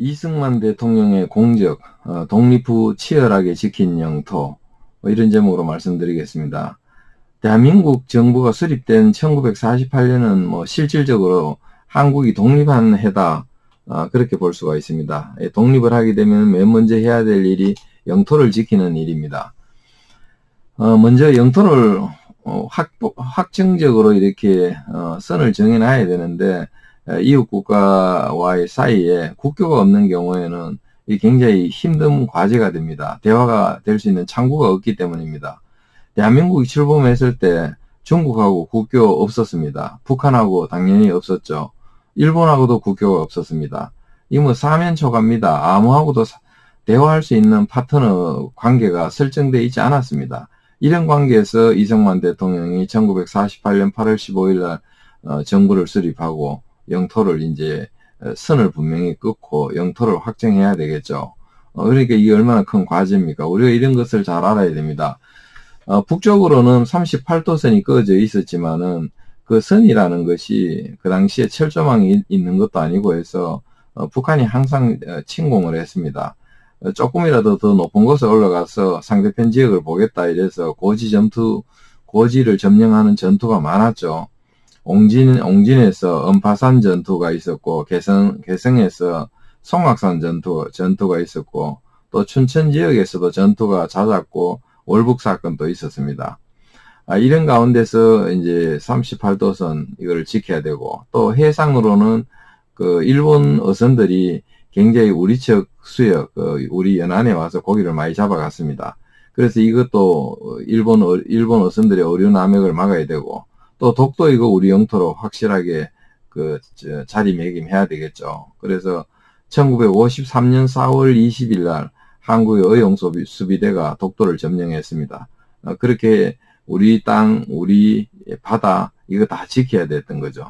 이승만 대통령의 공적, 어, 독립 후 치열하게 지킨 영토 뭐 이런 제목으로 말씀드리겠습니다. 대한민국 정부가 수립된 1948년은 뭐 실질적으로 한국이 독립한 해다 어, 그렇게 볼 수가 있습니다. 예, 독립을 하게 되면 맨 먼저 해야 될 일이 영토를 지키는 일입니다. 어, 먼저 영토를 어, 확, 확정적으로 이렇게 어, 선을 정해놔야 되는데 이웃 국가와의 사이에 국교가 없는 경우에는 이 굉장히 힘든 과제가 됩니다. 대화가 될 수 있는 창구가 없기 때문입니다. 대한민국이 출범했을 때 중국하고 국교 없었습니다. 북한하고 당연히 없었죠. 일본하고도 국교가 없었습니다. 이뭐 사면초갑니다. 아무하고도 대화할 수 있는 파트너 관계가 설정되어 있지 않았습니다. 이런 관계에서 이승만 대통령이 1948년 8월 15일 날 어, 정부를 수립하고 영토를 이제 어, 선을 분명히 끊고 영토를 확정해야 되겠죠. 어, 그러니까 이게 얼마나 큰 과제입니까? 우리가 이런 것을 잘 알아야 됩니다. 어, 북쪽으로는 38도선이 꺼져 있었지만은 그 선이라는 것이 그 당시에 철조망이 있는 것도 아니고 해서 어, 북한이 항상 어, 침공을 했습니다. 어, 조금이라도 더 높은 곳에 올라가서 상대편 지역을 보겠다 이래서 고지 전투, 고지를 점령하는 전투가 많았죠. 옹진, 옹진에서 은파산 전투가 있었고, 개성, 개성에서 송악산 전투, 전투가 있었고, 또 춘천 지역에서도 전투가 잦았고, 월북 사건도 있었습니다. 아, 이런 가운데서 이제 38도선 이걸 지켜야 되고, 또 해상으로는 그 일본 어선들이 굉장히 우리 측 수역, 그 우리 연안에 와서 고기를 많이 잡아갔습니다. 그래서 이것도 일본, 일본 어선들의 어류 남획을 막아야 되고, 또 독도 이거 우리 영토로 확실하게 그 자리매김해야 되겠죠. 그래서 1953년 4월 20일 날 한국의 의용수비대가 독도를 점령했습니다. 어, 그렇게 우리 땅, 우리 바다 이거 다 지켜야 됐던 거죠.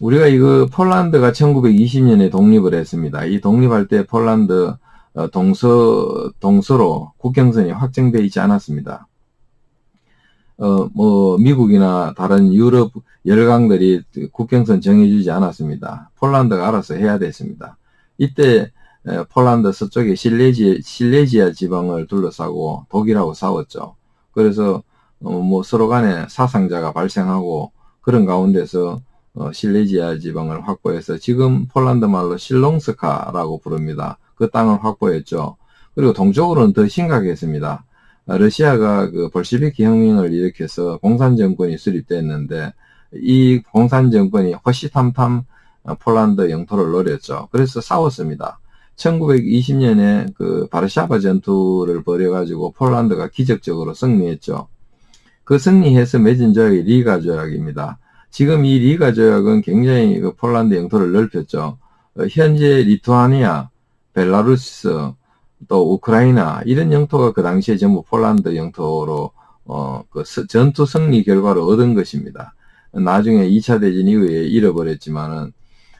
우리가 이거 폴란드가 1920년에 독립을 했습니다. 이 독립할 때 폴란드 어, 동서 동서로 국경선이 확정되어 있지 않았습니다. 어, 뭐, 미국이나 다른 유럽 열강들이 국경선 정해주지 않았습니다. 폴란드가 알아서 해야 됐습니다. 이때 폴란드 서쪽에 실레지, 실레지아 지방을 둘러싸고 독일하고 싸웠죠. 그래서 어, 뭐 서로 간에 사상자가 발생하고 그런 가운데서 어, 실레지아 지방을 확보해서 지금 폴란드 말로 실롱스카라고 부릅니다. 그 땅을 확보했죠. 그리고 동쪽으로는 더 심각했습니다. 러시아가 그 볼시비키 혁명을 일으켜서 공산 정권이 수립됐는데 이 공산 정권이 허시탐탐 폴란드 영토를 노렸죠. 그래서 싸웠습니다. 1920년에 그 바르샤바 전투를 벌여가지고 폴란드가 기적적으로 승리했죠. 그 승리해서 맺은 조약이 리가 조약입니다. 지금 이 리가 조약은 굉장히 그 폴란드 영토를 넓혔죠. 현재 리투아니아, 벨라루스, 또 우크라이나 이런 영토가 그 당시에 전부 폴란드 영토로 어, 그 전투 승리 결과로 얻은 것입니다. 나중에 2차 대전 이후에 잃어버렸지만은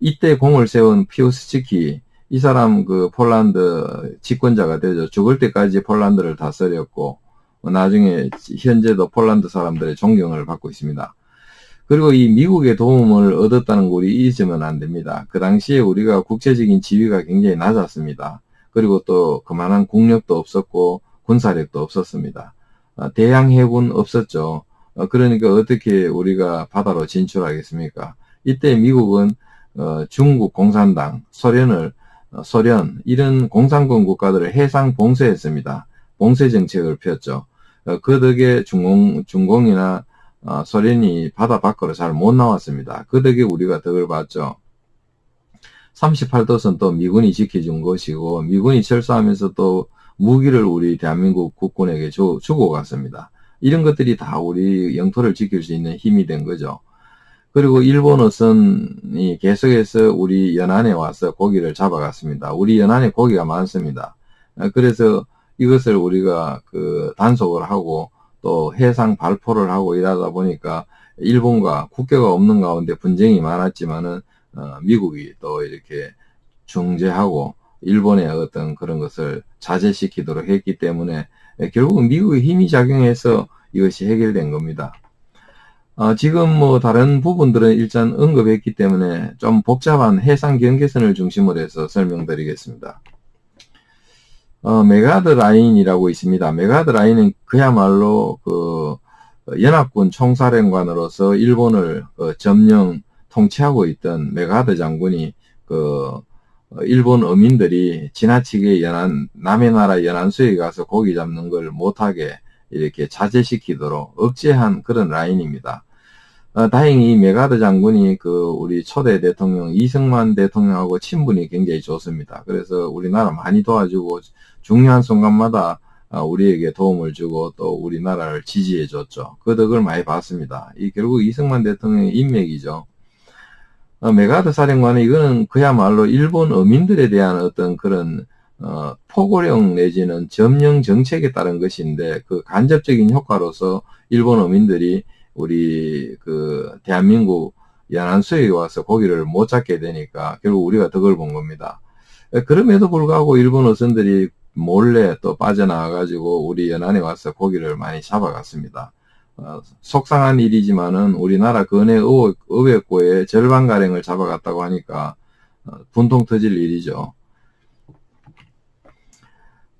이때 공을 세운 피오스치키 이 사람 그 폴란드 집권자가 되죠. 죽을 때까지 폴란드를 다스렸고 나중에 현재도 폴란드 사람들의 존경을 받고 있습니다. 그리고 이 미국의 도움을 얻었다는 거 우리 잊으면 안 됩니다. 그 당시에 우리가 국제적인 지위가 굉장히 낮았습니다. 그리고 또 그만한 국력도 없었고 군사력도 없었습니다. 어, 대양 해군 없었죠. 어, 그러니까 어떻게 우리가 바다로 진출하겠습니까? 이때 미국은 어, 중국 공산당, 소련을 소련 이런 공산권 국가들을 해상 봉쇄했습니다. 봉쇄 정책을 폈죠. 그 덕에 중공 중공이나 소련이 바다 밖으로 잘 못 나왔습니다. 그 덕에 우리가 덕을 봤죠. 38도선 또 미군이 지켜준 것이고 미군이 철수하면서 또 무기를 우리 대한민국 국군에게 주, 주고 갔습니다. 이런 것들이 다 우리 영토를 지킬 수 있는 힘이 된 거죠. 그리고 일본 어선이 계속해서 우리 연안에 와서 고기를 잡아갔습니다. 우리 연안에 고기가 많습니다. 그래서 이것을 우리가 그 단속을 하고 또 해상 발포를 하고 일하다 보니까 일본과 국교가 없는 가운데 분쟁이 많았지만은 어, 미국이 또 이렇게 중재하고 일본의 어떤 그런 것을 자제시키도록 했기 때문에 결국 미국의 힘이 작용해서 이것이 해결된 겁니다. 어, 지금 뭐 다른 부분들은 일단 언급했기 때문에 좀 복잡한 해상 경계선을 중심으로 해서 설명드리겠습니다. 어, 메가드 라인이라고 있습니다. 메가드 라인은 그야말로 그 연합군 총사령관으로서 일본을 어, 점령 통치하고 있던 메가드 장군이 그 일본 어민들이 지나치게 연안 남의 나라 연안수에 가서 고기 잡는 걸 못하게 이렇게 자제시키도록 억제한 그런 라인입니다. 어, 다행히 메가드 장군이 그 우리 초대 대통령 이승만 대통령하고 친분이 굉장히 좋습니다. 그래서 우리나라 많이 도와주고 중요한 순간마다 어, 우리에게 도움을 주고 또 우리나라를 지지해 줬죠. 그 덕을 많이 봤습니다. 이 결국 이승만 대통령의 인맥이죠. 어, 메가드 사령관은 이거는 그야말로 일본 어민들에 대한 어떤 그런 어, 포고령 내지는 점령 정책에 따른 것인데 그 간접적인 효과로서 일본 어민들이 우리 그 대한민국 연안수에 와서 고기를 못 잡게 되니까 결국 우리가 덕을 본 겁니다. 그럼에도 불구하고 일본 어선들이 몰래 또 빠져나와 가지고 우리 연안에 와서 고기를 많이 잡아갔습니다. 어, 속상한 일이지만은 우리나라 근해 의회고의 절반 가량을 잡아갔다고 하니까 어, 분통 터질 일이죠.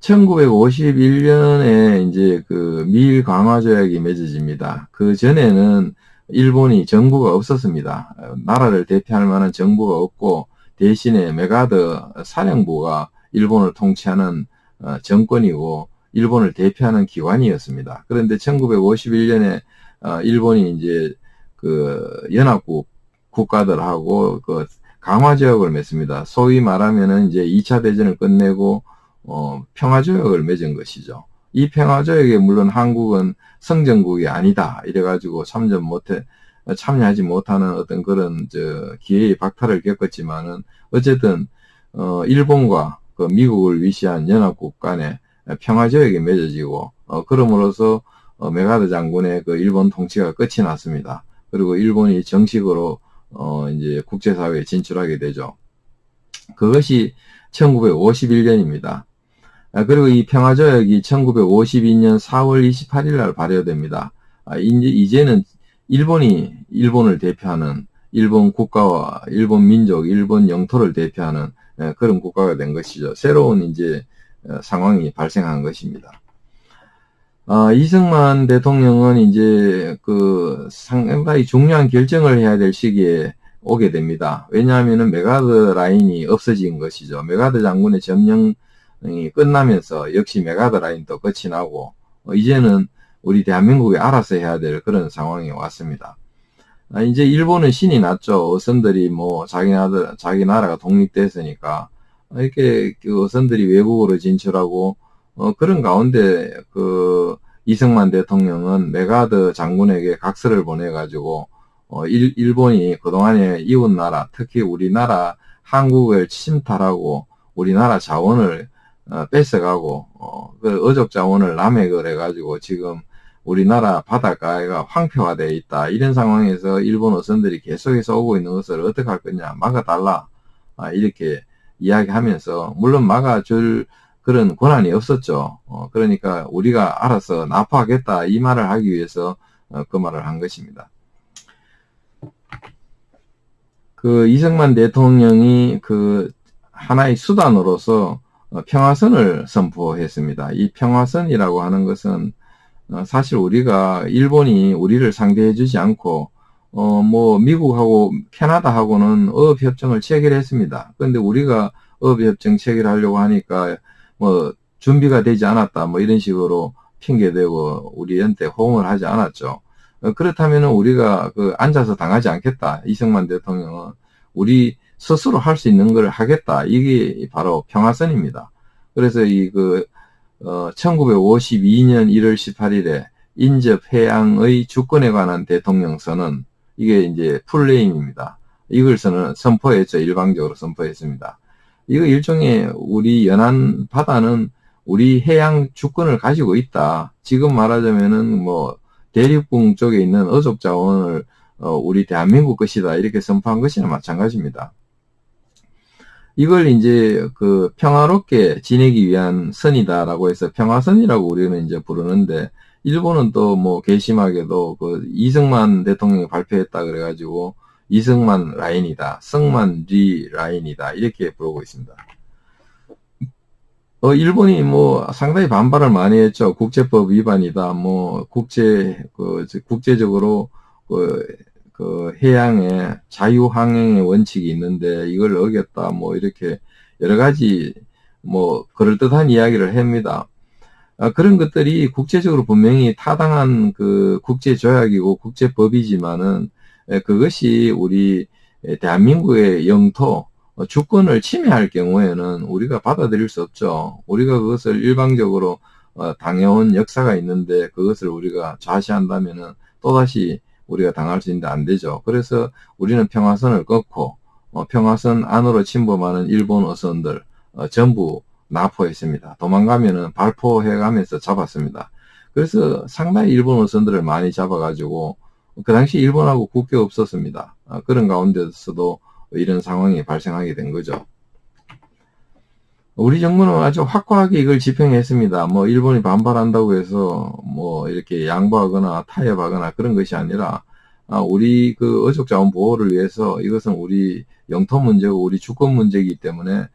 1951년에 이제 그 미일 강화 조약이 맺어집니다. 그 전에는 일본이 정부가 없었습니다. 나라를 대표할 만한 정부가 없고 대신에 메가드 사령부가 일본을 통치하는 어, 정권이고 일본을 대표하는 기관이었습니다. 그런데 1951년에 어, 일본이 이제 그 연합국 국가들하고 그 강화 조약을 맺습니다. 소위 말하면은 이제 2차 대전을 끝내고 어, 평화 조약을 맺은 것이죠. 이 평화 조약에 물론 한국은 성전국이 아니다 이래 가지고 참전 못해 참여하지 못하는 어떤 그런 저 기회의 박탈을 겪었지만은 어쨌든 어, 일본과 그 미국을 위시한 연합국 간에 평화조약이 맺어지고 어, 그럼으로써 어, 메가드 장군의 그 일본 통치가 끝이 났습니다. 그리고 일본이 정식으로 어, 이제 국제사회에 진출하게 되죠. 그것이 1951년입니다. 아, 그리고 이 평화조약이 1952년 4월 28일 날 발효됩니다. 아, 이제, 이제는 일본이 일본을 대표하는 일본 국가와 일본 민족, 일본 영토를 대표하는 예, 그런 국가가 된 것이죠. 새로운 이제 어, 상황이 발생한 것입니다. 아, 이승만 대통령은 이제 그 상당히 중요한 결정을 해야 될 시기에 오게 됩니다. 왜냐하면 메가드 라인이 없어진 것이죠. 메가드 장군의 점령 끝나면서 역시 메가드 라인도 끝이 나고 어, 이제는 우리 대한민국이 알아서 해야 될 그런 상황이 왔습니다. 아, 이제 일본은 신이 났죠. 어선들이 뭐 자기 나라 자기 나라가 독립됐으니까 이렇게 그 어선들이 외국으로 진출하고 어, 그런 가운데 그 이승만 대통령은 메가드 장군에게 각서를 보내가지고 어, 일, 일본이 그동안에 이웃 나라 특히 우리나라 한국을 침탈하고 우리나라 자원을 어, 뺏어가고 어, 그 어족 자원을 남획을 해가지고 지금 우리나라 바닷가가 황폐화되어 있다. 이런 상황에서 일본 어선들이 계속해서 오고 있는 것을 어떻게 할 거냐 막아달라 아, 이렇게 이야기하면서 물론 막아줄 그런 권한이 없었죠. 어, 그러니까 우리가 알아서 납포하겠다 이 말을 하기 위해서 어, 그 말을 한 것입니다. 그 이승만 대통령이 그 하나의 수단으로서 어, 평화선을 선포했습니다. 이 평화선이라고 하는 것은 어, 사실 우리가 일본이 우리를 상대해 주지 않고 어 뭐 미국하고 캐나다하고는 어업 협정을 체결했습니다. 그런데 우리가 어업 협정 체결하려고 하니까 뭐 준비가 되지 않았다 뭐 이런 식으로 핑계대고 우리한테 호응을 하지 않았죠. 그렇다면 우리가 그 앉아서 당하지 않겠다. 이승만 대통령은 우리 스스로 할 수 있는 걸 하겠다. 이게 바로 평화선입니다. 그래서 이 그 어, 1952년 1월 18일에 인접 해양의 주권에 관한 대통령선은 이게 이제 풀네임입니다. 선 선포했죠. 일방적으로 선포했습니다. 이거 일종의 우리 연안 바다는 우리 해양 주권을 가지고 있다. 지금 말하자면은 뭐 대륙붕 쪽에 있는 어족 자원을 어, 우리 대한민국 것이다. 이렇게 선포한 것이나 마찬가지입니다. 이걸 이제 그 평화롭게 지내기 위한 선이다라고 해서 평화선이라고 우리는 이제 부르는데 일본은 또 뭐 괘씸하게도 그 이승만 대통령이 발표했다 그래가지고 이승만 라인이다, 승만 리 라인이다 이렇게 부르고 있습니다. 어, 일본이 뭐 상당히 반발을 많이 했죠. 국제법 위반이다. 뭐 국제 그 국제적으로 그, 그 해양에 자유 항행의 원칙이 있는데 이걸 어겼다. 뭐 이렇게 여러 가지 뭐 그럴듯한 이야기를 합니다. 아, 그런 것들이 국제적으로 분명히 타당한 그 국제 조약이고 국제 법이지만은 그것이 우리 대한민국의 영토 어, 주권을 침해할 경우에는 우리가 받아들일 수 없죠. 우리가 그것을 일방적으로 어, 당해온 역사가 있는데 그것을 우리가 좌시한다면은 또다시 우리가 당할 수 있는데 안 되죠. 그래서 우리는 평화선을 끊고 어, 평화선 안으로 침범하는 일본 어선들 전부 납포했습니다. 도망가면은 발포해가면서 잡았습니다. 그래서 상당히 일본 어선들을 많이 잡아가지고 그 당시 일본하고 국교 없었습니다. 그런 가운데서도 이런 상황이 발생하게 된 거죠. 우리 정부는 아주 확고하게 이걸 집행했습니다. 뭐 일본이 반발한다고 해서 뭐 이렇게 양보하거나 타협하거나 그런 것이 아니라 아, 우리 그 어족 자원 보호를 위해서 이것은 우리 영토 문제고 우리 주권 문제이기 때문에 어,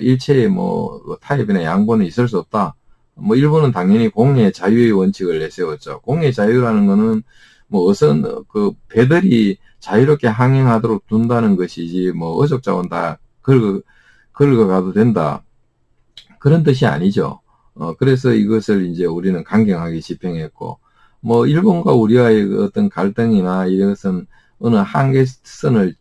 일체의 뭐 타협이나 양보는 있을 수 없다. 뭐 일본은 당연히 공의 자유의 원칙을 내세웠죠. 공의 자유라는 거는 뭐 어선 그 배들이 자유롭게 항행하도록 둔다는 것이지 뭐 어족 자원 다 긁어 긁어 가도 된다 그런 뜻이 아니죠. 어 그래서 이것을 이제 우리는 강경하게 집행했고 뭐 일본과 우리와의 그 어떤 갈등이나 이것은 어느 한계선을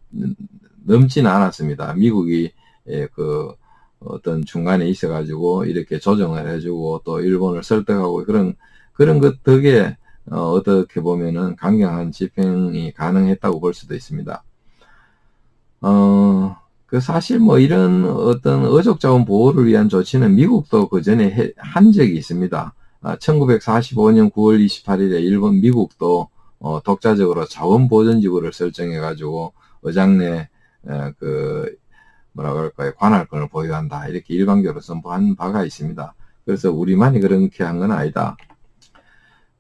넘지는 않았습니다. 미국이 예, 그 어떤 중간에 있어가지고 이렇게 조정을 해주고 또 일본을 설득하고 그런 그런 것 덕에 어, 어떻게 보면은 강경한 집행이 가능했다고 볼 수도 있습니다. 어, 그 사실 뭐 이런 어떤 어족자원 보호를 위한 조치는 미국도 그 전에 한 적이 있습니다. 아, 1945년 9월 28일에 일본 미국도 어, 독자적으로 자원보전지구를 설정해가지고 어장내 에, 그 뭐라 그럴까요 관할권을 보유한다 이렇게 일방적으로 선포한 바가 있습니다. 그래서 우리만이 그렇게 한 건 아니다.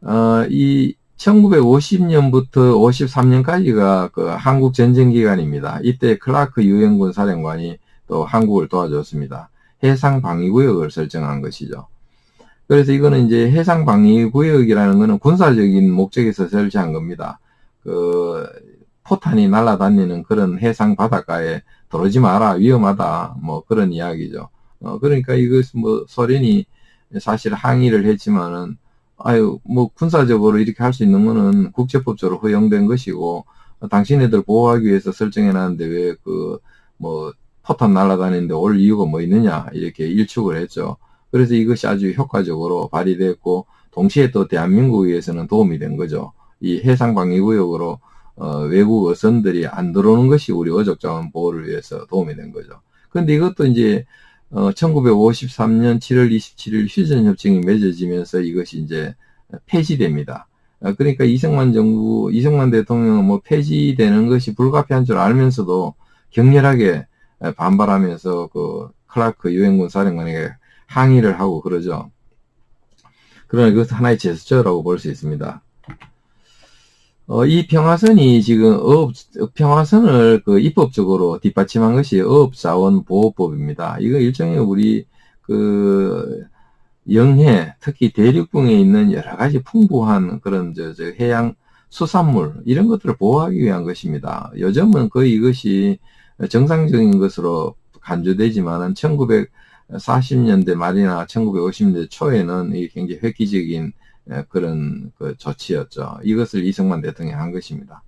어, 이 1950년부터 53년까지가 그 한국 전쟁 기간입니다. 이때 클라크 유엔군 사령관이 또 한국을 도와줬습니다. 해상 방위 구역을 설정한 것이죠. 그래서 이거는 이제 해상 방위 구역이라는 것은 군사적인 목적에서 설치한 겁니다. 그 포탄이 날아다니는 그런 해상 바닷가에 들어오지 마라 위험하다 뭐 그런 이야기죠. 어, 그러니까 이것 뭐 소련이 사실 항의를 했지만은 아유, 뭐, 군사적으로 이렇게 할 수 있는 거는 국제법적으로 허용된 것이고, 당신네들 보호하기 위해서 설정해 놨는데 왜 그, 뭐, 포탄 날아다니는데 올 이유가 뭐 있느냐, 이렇게 일축을 했죠. 그래서 이것이 아주 효과적으로 발휘됐고, 동시에 또 대한민국에서는 도움이 된 거죠. 이 해상 방위 구역으로, 어, 외국 어선들이 안 들어오는 것이 우리 어족자원 보호를 위해서 도움이 된 거죠. 근데 이것도 이제 어, 1953년 7월 27일 휴전 협정이 맺어지면서 이것이 이제 폐지됩니다. 어, 그러니까 이승만 정부, 이승만 대통령은 뭐 폐지되는 것이 불가피한 줄 알면서도 격렬하게 반발하면서 그 클라크 유엔군 사령관에게 항의를 하고 그러죠. 그러나 이것은 하나의 제스처라고 볼 수 있습니다. 어, 이 평화선이 지금 어업, 평화선을 그 입법적으로 뒷받침한 것이 어업자원보호법입니다. 이거 일종의 우리 그 영해, 특히 대륙붕에 있는 여러 가지 풍부한 그런 저, 저 해양 수산물, 이런 것들을 보호하기 위한 것입니다. 요즘은 거의 이것이 정상적인 것으로 간주되지만은 1940년대 말이나 1950년대 초에는 이 굉장히 획기적인 예, 그런 그 조치였죠. 이것을 이승만 대통령이 한 것입니다.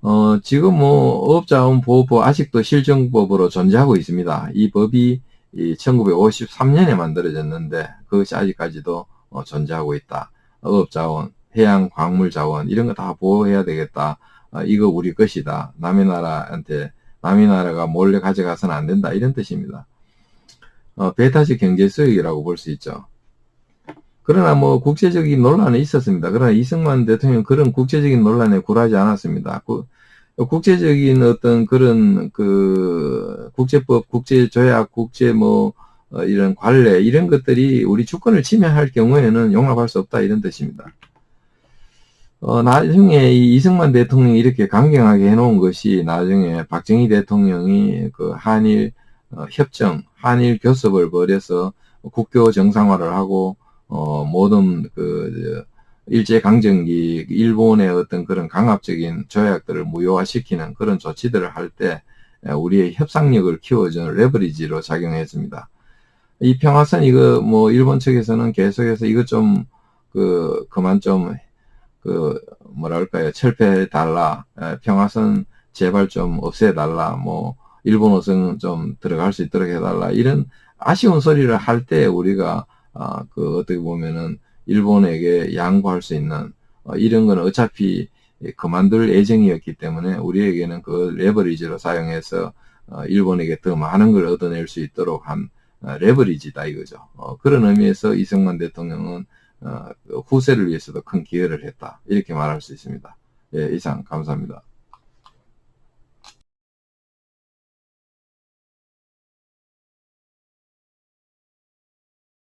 어, 지금 뭐 어업자원보호법 아직도 실정법으로 존재하고 있습니다. 이 법이 1953년에 만들어졌는데 그것이 아직까지도 어, 존재하고 있다. 어업자원, 해양 광물자원 이런 거 다 보호해야 되겠다. 어, 이거 우리 것이다. 남의 나라한테 남의 나라가 몰래 가져가서는 안 된다. 이런 뜻입니다. 어, 베타식 경제 수익이라고 볼 수 있죠. 그러나 뭐 국제적인 논란은 있었습니다. 그러나 이승만 대통령 그런 국제적인 논란에 굴하지 않았습니다. 그, 국제적인 어떤 그런 그 국제법, 국제조약, 국제 뭐 어, 이런 관례 이런 것들이 우리 주권을 침해할 경우에는 용납할 수 없다 이런 뜻입니다. 어, 나중에 이 이승만 대통령이 이렇게 강경하게 해놓은 것이 나중에 박정희 대통령이 그 한일 어, 협정, 한일 교섭을 벌여서 국교 정상화를 하고 어, 모든 그 일제 강점기 일본의 어떤 그런 강압적인 조약들을 무효화시키는 그런 조치들을 할 때 우리의 협상력을 키워주는 레버리지로 작용했습니다. 이 평화선 이거 뭐 일본 측에서는 계속해서 이것 좀 그 그만 좀 그 뭐랄까요? 철폐해 달라. 평화선 제발 좀 없애 달라. 뭐 일본어선 좀 들어갈 수 있도록 해달라. 이런 아쉬운 소리를 할 때 우리가 아, 그 어떻게 보면은 일본에게 양보할 수 있는 어, 이런 건 어차피 그만둘 예정이었기 때문에 우리에게는 그 레버리지로 사용해서 어, 일본에게 더 많은 걸 얻어낼 수 있도록 한 어, 레버리지다 이거죠. 어, 그런 의미에서 이승만 대통령은 어, 그 후세를 위해서도 큰 기여를 했다 이렇게 말할 수 있습니다. 예, 이상 감사합니다.